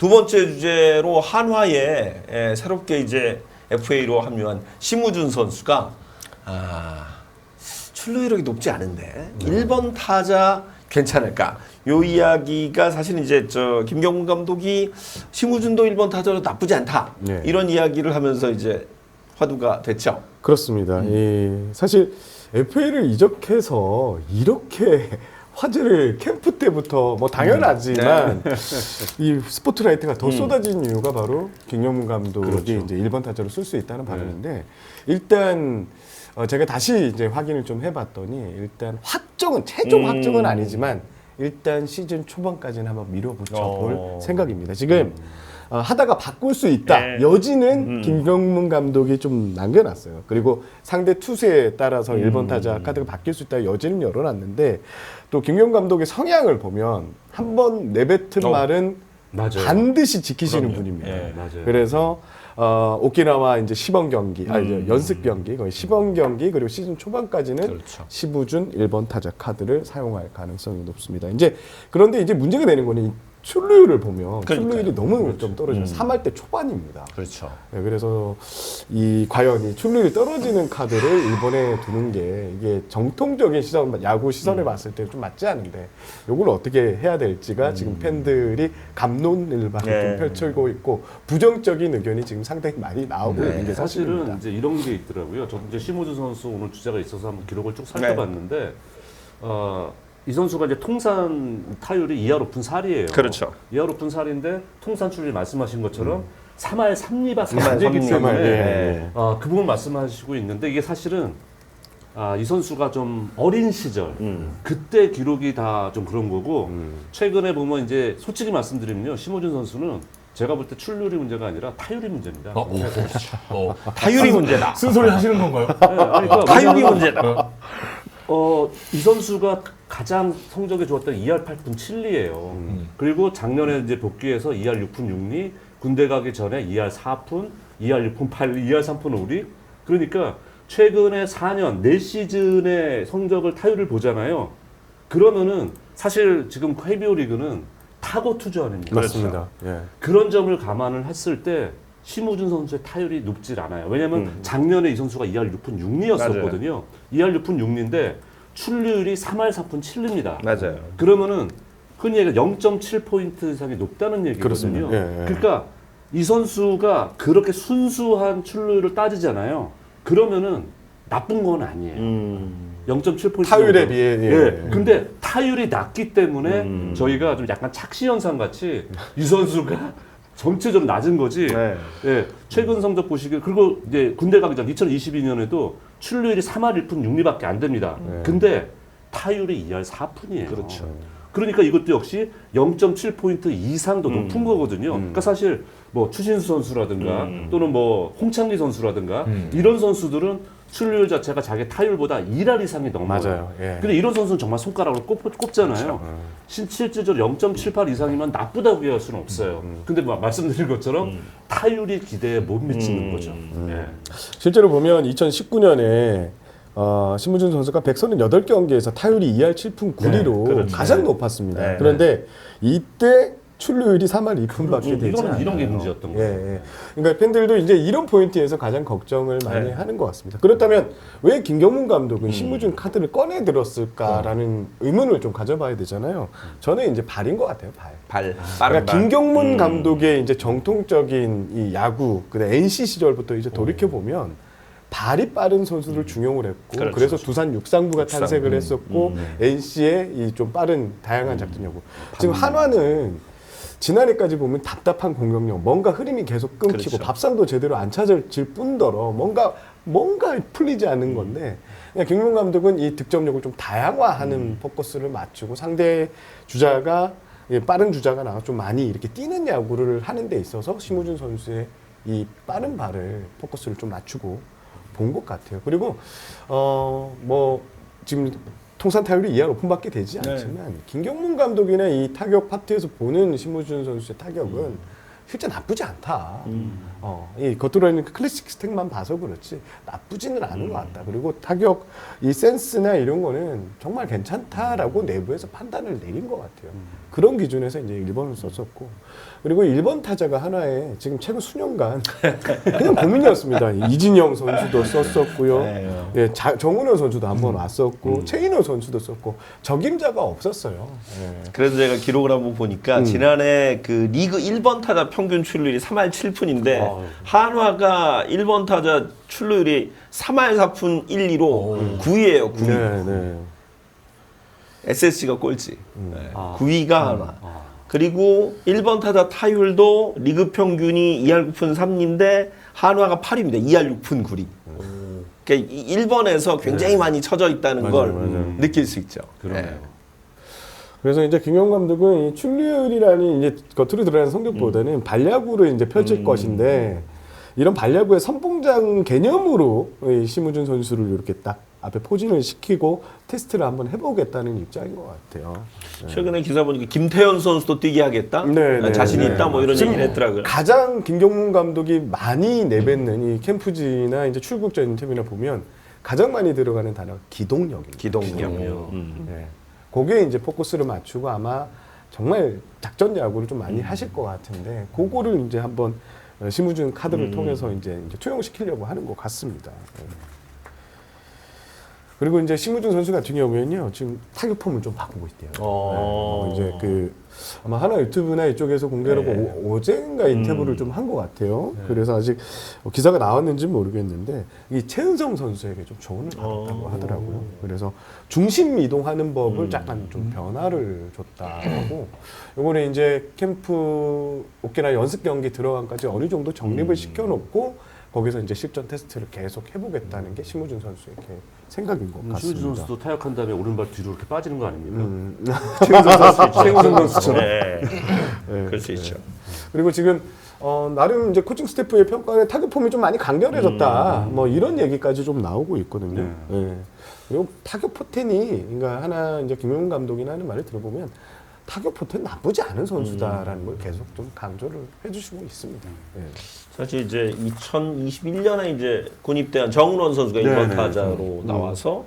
두 번째 주제로 한화에 에, 새롭게 이제 FA로 합류한 심우준 선수가 아, 출루 이력이 높지 않은데 일 1번 타자 괜찮을까? 요 이야기가 사실 이제 저 김경문 감독이 심우준도 1번 타자로 나쁘지 않다. 네. 이런 이야기를 하면서 이제 화두가 됐죠. 그렇습니다. 이 사실 FA를 이적해서 이렇게 화제를 캠프 때부터 뭐 당연하지만 이 스포트라이트가 더 쏟아진 이유가 바로 김영문 감독이 이제 1번 타자로 쓸 수 있다는 바람인데 일단 어 제가 다시 이제 확인을 좀 해봤더니 일단 확정은 최종 음. 확정은 아니지만 일단 시즌 초반까지는 한번 밀어붙여 볼 어. 생각입니다. 지금 어, 하다가 바꿀 수 있다 네. 여지는 김경문 감독이 좀 남겨놨어요. 그리고 상대 투수에 따라서 일 1번 타자 카드가 바뀔 수 있다 여지는 열어놨는데 또 김경문 감독의 성향을 보면 한 번 내뱉은 어. 말은 맞아요. 반드시 지키시는 그럼요. 분입니다. 예. 맞아요. 그래서 어, 오키나와 이제 시범 경기, 아 이제 음. 연습 경기, 거의 시범 경기 그리고 시즌 초반까지는 그렇죠. 시부준 1번 타자 카드를 사용할 가능성이 높습니다. 이제 그런데 이제 문제가 되는 거는 이 출루율을 보면 그러니까요. 출루율이 너무 좀 떨어져요. 음. 3할 때 초반입니다. 그렇죠. 네, 그래서 이 과연 이 출루율이 떨어지는 카드를 일본에 두는 게 이게 정통적인 시선, 야구 시선을 봤을 때 좀 맞지 않은데 이걸 어떻게 해야 될지가 지금 팬들이 감론을 막 네. 좀 펼치고 있고 부정적인 의견이 지금 상당히 많이 나오고 네. 있는 게 사실은 사실입니다. 이제 이런 게 있더라고요. 저도 이제 심우주 선수 오늘 주제가 있어서 한번 기록을 쭉 살펴봤는데 어, 이 선수가 이제 통산 타율이 2할 오픈 살이에요. 그렇죠. 2할 오픈 살인데 통산 출률 말씀하신 것처럼 3할 3리밖에 삼할 안 되기 삼리. 때문에 삼할, 예. 어, 그 부분 말씀하시고 있는데 이게 사실은 아, 이 선수가 좀 어린 시절 음. 그때 기록이 다 좀 그런 거고 음. 최근에 보면 이제 솔직히 말씀드리면요 심호준 선수는 제가 볼 때 출루율이 문제가 아니라 타율이 문제입니다. 어, 어, 어. 타율이 문제다. 쓴소리 하시는 건가요? 네, 그러니까 타율이 왜냐하면, 문제다. 어, 이 선수가 가장 성적이 좋았던 2할 8푼 7리예요. 음. 그리고 작년에 이제 복귀해서 2할 6푼 6리, 군대 가기 전에 2할 4푼, 2할 6푼 8리, 2할 3푼 5리. 그러니까 최근에 4년, 4시즌의 성적을 타율을 보잖아요. 그러면은 사실 지금 KBO 리그는 타고 투주 아닙니까? 맞습니다. 예. 그런 점을 감안을 했을 때 심우준 선수의 타율이 높질 않아요. 왜냐하면 음. 작년에 이 선수가 2할 6푼 6리였었거든요. 2할 6푼 6리인데 출루율이 3할 4푼 7리입니다. 맞아요. 그러면은 흔히 얘기해 0.7포인트 이상이 높다는 얘기거든요. 그렇습니다. 예, 예. 그러니까 이 선수가 그렇게 순수한 출루율을 따지잖아요. 그러면은 나쁜 건 아니에요. 음. 0.7포인트 타율에. 비해, 예. 예. 근데 타율이 낮기 때문에 음. 저희가 좀 약간 착시 현상 같이 이 선수가 전체적으로 낮은 거지. 네. 예. 최근 성적 보시길 그리고 이제 군대 가기 전 2022년에도 출루율이 3할 1푼 6리밖에 안 됩니다. 네. 근데 타율이 2할 4푼이에요. 그렇죠. 그러니까 이것도 역시 0.7포인트 이상 더 음. 높은 거거든요. 그러니까 사실 뭐 추신수 선수라든가 음. 또는 뭐 홍창기 선수라든가 음. 이런 선수들은 출루율 자체가 자기 타율보다 1할 이상이 넘어요. 맞아요. 예. 근데 이런 선수는 정말 손가락으로 꼽, 꼽잖아요. 실- 실질적으로 0.78 이상이면 나쁘다고 얘기할 수는 없어요. 근데 마- 말씀드린 것처럼 타율이 기대에 못 미치는 음. 거죠. 예. 실제로 보면 2019년에 어, 신무준 선수가 138경기에서 타율이 2할 7푼 9리로 네, 그렇죠. 가장 네. 높았습니다. 네. 그런데 이때 출루율이 3할 2푼밖에 그렇죠. 되지 않아요. 이런 게 문제였던 예, 거예요. 예. 그러니까 팬들도 이제 이런 포인트에서 가장 걱정을 많이 네. 하는 것 같습니다. 그렇다면 왜 김경문 감독은 신무준 카드를 꺼내 들었을까라는 의문을 좀 가져봐야 되잖아요. 저는 이제 발인 것 같아요, 발. 발. 빠른 그러니까 발. 김경문 음. 감독의 이제 정통적인 이 야구, 그다음 NC 시절부터 이제 돌이켜 보면 발이 빠른 선수를 중용을 했고 음. 그렇죠. 그래서 두산 육상부가 육상. 탄생을 음. 했었고 음. NC의 이 좀 빠른 다양한 작전 야구. 지금 한화는 지난해까지 보면 답답한 공격력, 뭔가 흐름이 계속 끊기고 그렇죠. 밥상도 제대로 안 찾아질 뿐더러 뭔가 뭔가 풀리지 음. 않는 건데 그냥 김용 감독은 이 득점력을 좀 다양화하는 포커스를 맞추고 상대 주자가 예, 빠른 주자가 나와 좀 많이 이렇게 뛰는 야구를 하는 데 있어서 심우준 선수의 이 빠른 발을 포커스를 좀 맞추고 본 것 같아요. 그리고 어 뭐 지금 통산 타율이 2할 오픈밖에 되지 네. 않지만 김경문 감독이나 이 타격 파트에서 보는 심우준 선수의 타격은 실제 나쁘지 않다. 어, 이 겉으로 있는 그 클래식 스택만 봐서 그렇지 나쁘지는 않은 것 같다. 그리고 타격 이 센스나 이런 거는 정말 괜찮다라고 내부에서 판단을 내린 것 같아요. 그런 기준에서 이제 1번을 썼었고 그리고 1번 타자가 하나의 지금 최근 수년간 그냥 고민이었습니다. 이진영 선수도 썼었고요. 네. 예, 자, 정은호 선수도 한번 왔었고 최인호 선수도 썼고 적임자가 없었어요. 예. 그래서 제가 기록을 한번 보니까 음. 지난해 그 리그 1번 타자 평균 출루율이 3할 7푼인데 아유. 한화가 1번 타자 출루율이 3할 4푼 1, 2로 9위예요. 9위. 네, 네. SSG가 꼴찌. 네. 아. 9위가 한화. 아. 그리고 1번 타자 타율도 리그 평균이 2할 9푼 3리인데 한화가 8위입니다. 2할 6푼 9리. 그러니까 1번에서 굉장히 많이 쳐져 있다는 맞아요, 걸 맞아요. 느낄 수 있죠. 그러네요. 네. 그래서 이제 김용 감독은 이 출루율이라는 이제 겉으로 드러나는 성적보다는 발야구를 이제 펼칠 것인데 이런 발야구의 선봉장 개념으로 이 심우준 선수를 이렇게 딱 앞에 포진을 시키고 테스트를 한번 해보겠다는 입장인 것 같아요. 최근에 기사 보니까 김태현 선수도 뛰게 하겠다. 네, 네, 자신이 네. 있다 뭐 이런 지금 얘기를 했더라고요. 가장 김경문 감독이 많이 내뱉는 이 캠프지나 이제 출국 전 인터뷰나 보면 가장 많이 들어가는 단어가 기동력입니다. 기동력. 음. 네. 거기에 이제 포커스를 맞추고 아마 정말 작전 야구를 좀 많이 하실 것 같은데 그거를 이제 한번 어, 심우준 카드를 음. 통해서 이제, 이제 투영시키려고 하는 것 같습니다. 네. 그리고 이제 심우준 선수 같은 경우에는요 지금 타격 폼을 좀 바꾸고 있대요. 어. 네, 이제 그 아마 하나 유튜브나 이쪽에서 공개를 하고 네. 오- 어젠가 인터뷰를 음. 좀한 것 같아요. 그래서 아직 어, 기사가 나왔는지 는 모르겠는데 이 최은성 선수에게 좀 조언을 받았다고 어. 하더라고요. 그래서 중심 이동하는 법을 음. 약간 좀 변화를 줬다고. 이번에 이제 캠프 오케나 연습 경기 들어간까지 어느 정도 정립을 음. 시켜놓고 거기서 이제 실전 테스트를 계속 해보겠다는 게 심우준 선수의 이렇게 생각인 것 음, 같습니다. 심우준 선수도 타격한 다음에 오른발 뒤로 이렇게 빠지는 거 아닙니까? 음, 최은성 선수, 최은성 선수처럼. 네. 네. 그럴 수 있죠. 그리고 지금 어, 나름 이제 코칭 스태프의 평가에 타격 폼이 좀 많이 강렬해졌다. 뭐 이런 얘기까지 좀 나오고 있거든요. 예. 그리고 타격 포텐이 그러니까 하나 이제 김용 감독이나 하는 말을 들어보면 타격 포텐 나쁘지 않은 선수다라는 걸 계속 좀 강조를 해주시고 있습니다. 예. 사실 이제 2021년에 이제 군입대한 정은원 선수가 네, 1번 네. 타자로 나와서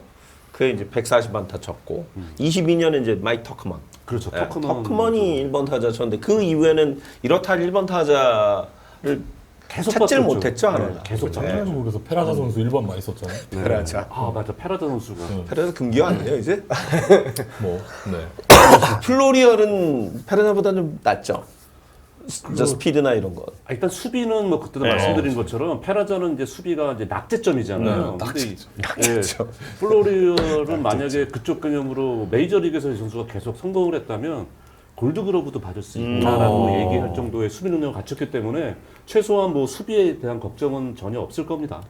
그게 이제 140안타 쳤고 22년에 이제 마이크 터크먼. 그렇죠. 네, 터크먼. 터크먼이 1번 타자 쳤는데 그 이후에는 이렇다 1번 타자를 계속 찾지를. 못했죠, 네, 하나는. 계속 작년 바꿨죠. 한국에서 페라자 선수 1번 많이 썼잖아요. 페라자. 아 맞아 페라다 선수가 네. 페라자 금기어 아니에요 이제? 뭐, 네. 플로리얼은 페라자보다 좀 낫죠. 저 스피드나 이런 거. 아, 일단 수비는 뭐 그때도 네. 말씀드린 것처럼 페라저는 이제 수비가 이제 낙제점이잖아요. 네, 근데 이- 예, 플로리얼은 만약에 그쪽 개념으로 메이저리그에서 이 선수가 계속 성공을 했다면 골드그러브도 받을 수 있다라고 음. 얘기할 정도의 수비 능력을 갖췄기 때문에 최소한 뭐 수비에 대한 걱정은 전혀 없을 겁니다.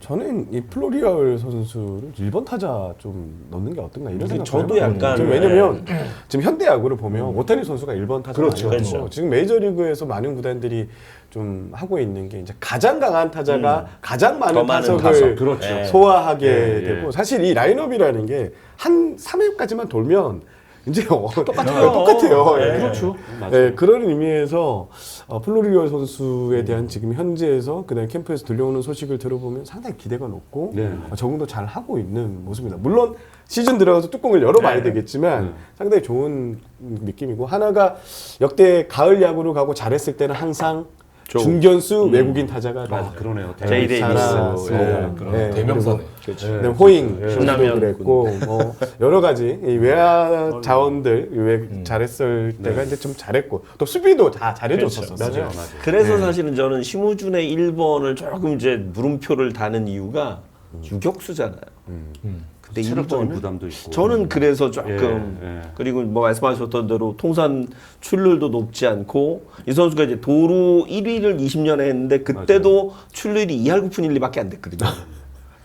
저는 이 플로리얼 선수를 1번 타자 좀 넣는 게 어떤가 이런 생각 저도 약간 지금 왜냐면 왜냐면 현대 야구를 보면 오타니 선수가 1번 타자 그렇죠. 그렇죠. 지금 메이저리그에서 많은 구단들이 좀 하고 있는 게 이제 가장 강한 타자가 가장 많은 더 많은 타석을 타석. 그렇죠. 네. 소화하게 예, 예. 되고 사실 이 라인업이라는 게 한 3회까지만 돌면 이제 똑같아요. 어, 똑같아요. 네. 예. 그렇죠. 맞아요. 네, 그런 의미에서 어, 플로리얼 선수에 대한 지금 현재에서 그다음 캠프에서 들려오는 소식을 들어보면 상당히 기대가 높고 네. 어, 적응도 잘 하고 있는 모습입니다. 물론 시즌 들어가서 뚜껑을 열어봐야 네. 되겠지만 네. 상당히 좋은 느낌이고 하나가 역대 가을 야구로 가고 잘했을 때는 항상. 중견수 외국인 타자가 아 그러네요. 제이 네, 데이비스. 예, 그런 네, 대명사네. 그렇죠. 네, 호잉 예. 신남도 신남현 그랬고 뭐 여러 가지 이 외야 자원들 왜 잘했을 때가 이제 좀 잘했고 또 수비도 다 잘해줬었어요. 그렇죠. 맞아요, 맞아요. 그래서 사실은 저는 심우준의 1번을 조금 이제 물음표를 다는 이유가 유격수잖아요. 근데 체력적인 1번은 부담도 있고. 저는 그래서 조금 예, 예. 그리고 뭐 말씀하셨던 대로 통산 출률도 높지 않고 이 선수가 이제 도루 1위를 20년에 했는데 그때도 출률이 2할 9푼 1리밖에 안 됐거든요.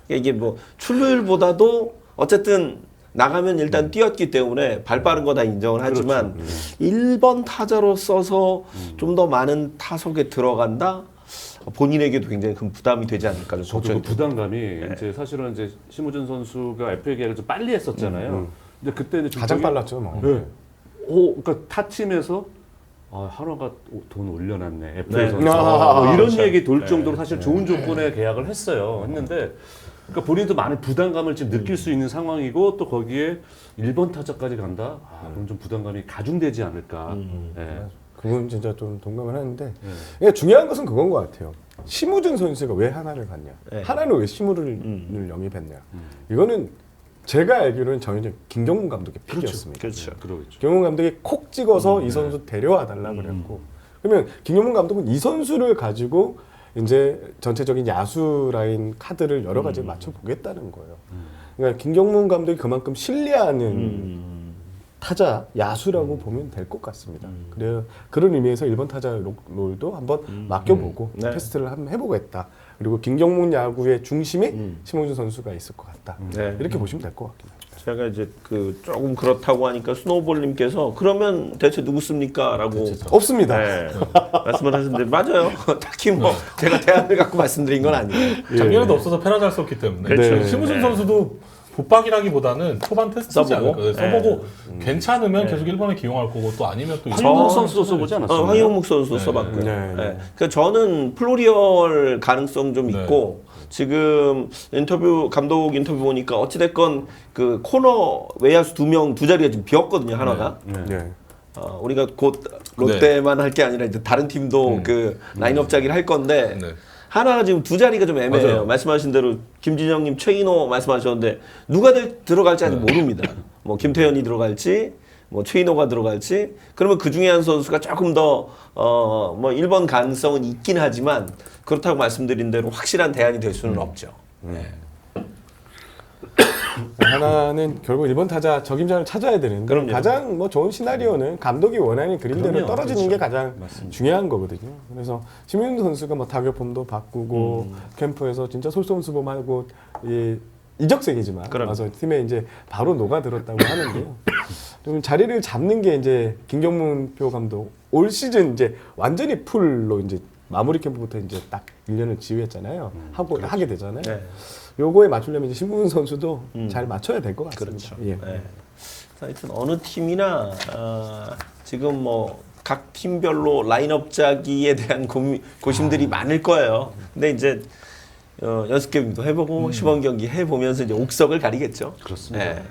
이게 뭐 출률보다도 어쨌든 나가면 일단 뛰었기 때문에 발 빠른 거 다 인정을 하지만 그렇죠. 1번 타자로 써서 좀 더 많은 타석에 들어간다 본인에게도 굉장히 큰 부담이 되지 않을까 좀 저도 그 걱정이 됩니다. 부담감이 이제 사실은 이제 심우준 선수가 FA 계약을 좀 빨리 했었잖아요. 근데 그때 이제 좀 가장 저기- 빨랐죠. 뭐. 네. 오, 그러니까 타 팀에서 아, 오- 돈 올려놨네. FA 네. 선수. 아, 뭐 이런 그렇죠. 얘기 돌 정도로 사실 좋은 조건에 계약을 했어요. 했는데 그러니까 본인도 많은 부담감을 지금 느낄 수 있는 상황이고 또 거기에 1번 타자까지 간다. 아, 그럼 좀 부담감이 가중되지 않을까. 예. 그건 진짜 좀 동감을 하는데 그러니까 중요한 것은 그건 것 같아요. 심우준 선수가 왜 하나를 갔냐? 네. 하나는 왜 심우를 영입했냐? 이거는 제가 알기로는 전혀 김경문 감독의 픽이었습니다. 그렇죠. 그러겠죠. 김경문 감독이 콕 찍어서 이 선수 데려와 달라 그랬고 그러면 김경문 감독은 이 선수를 가지고 이제 전체적인 야수 라인 카드를 여러 가지 맞춰 보겠다는 거예요. 그러니까 김경문 감독이 그만큼 신뢰하는 타자 야수라고 보면 될 것 같습니다. 그래요. 그런 의미에서 1번 타자 롤- 롤도 한번 맡겨보고 네. 테스트를 한번 해보겠다. 그리고 김경문 야구의 중심에 심호준 선수가 있을 것 같다. 네. 이렇게 보시면 될 것 같긴 합니다. 제가 이제 그 조금 그렇다고 하니까 스노우볼님께서 그러면 대체 누구 씁니까?라고 없습니다. 네, 말씀을 하셨는데 맞아요. 딱히 뭐 제가 대안을 갖고 말씀드린 건 아니에요. 작년에도 없어서 패라 잘 썼기 때문에 그렇죠. 네. 심우준 네. 선수도 붙박이라기보다는 초반 테스트지 써보고. 않을까 써보고 네. 괜찮으면 계속 1번에 기용할 거고 또 아니면 또 이제 선수도 써보지 않았어요? 어, 황영묵 선수 네. 써봤고요. 네, 네. 네. 그 저는 플로리얼 가능성 좀 네. 있고 지금 인터뷰 감독 인터뷰 보니까 어찌됐건 그 코너 외야수 두 명 두 자리가 지금 비었거든요 하나가. 네. 네. 어, 우리가 곧 롯데만 할 게 아니라 이제 다른 팀도 그 라인업 짜기를 할 건데 네. 하나가 지금 두 자리가 좀 애매해요. 맞아요. 말씀하신 대로 김진영님 최인호 말씀하셨는데 누가 될, 들어갈지 아직 모릅니다. 뭐 김태현이 들어갈지 뭐 최인호가 들어갈지 그러면 그 중에 한 선수가 조금 더 어뭐 1번 가능성은 있긴 하지만 그렇다고 말씀드린 대로 확실한 대안이 될 수는 없죠. 네. 하나는 결국 일본 타자 적임자를 찾아야 되는데 그럼요. 가장 뭐 좋은 시나리오는 감독이 원하는 그림대로 그럼요. 떨어지는 그렇죠. 게 가장 중요한 거거든요. 그래서 심윤 선수가 뭐 타격폼도 바꾸고 음. 캠프에서 진짜 솔선수범하고 이 이적생이지만 그럼요. 와서 팀에 이제 바로 녹아들었다고 하는데요. 좀 자리를 잡는 게 이제 김경문 표 감독 올 시즌 이제 완전히 풀로 이제 마무리 캠프부터 이제 딱 1년을 지휘했잖아요. 하고 하게 되잖아요. 네. 요거에 맞추려면 이제 신문 선수도 음. 잘 맞춰야 될 것 같습니다. 그렇죠. 예. 네. 하여튼 어느 팀이나 어, 지금 뭐 각 팀별로 라인업 짜기에 대한 고민, 고심들이 많을 거예요. 근데 이제 어, 연습 경기도 해보고 시범 경기 해보면서 이제 옥석을 가리겠죠. 그렇습니다. 네. 네.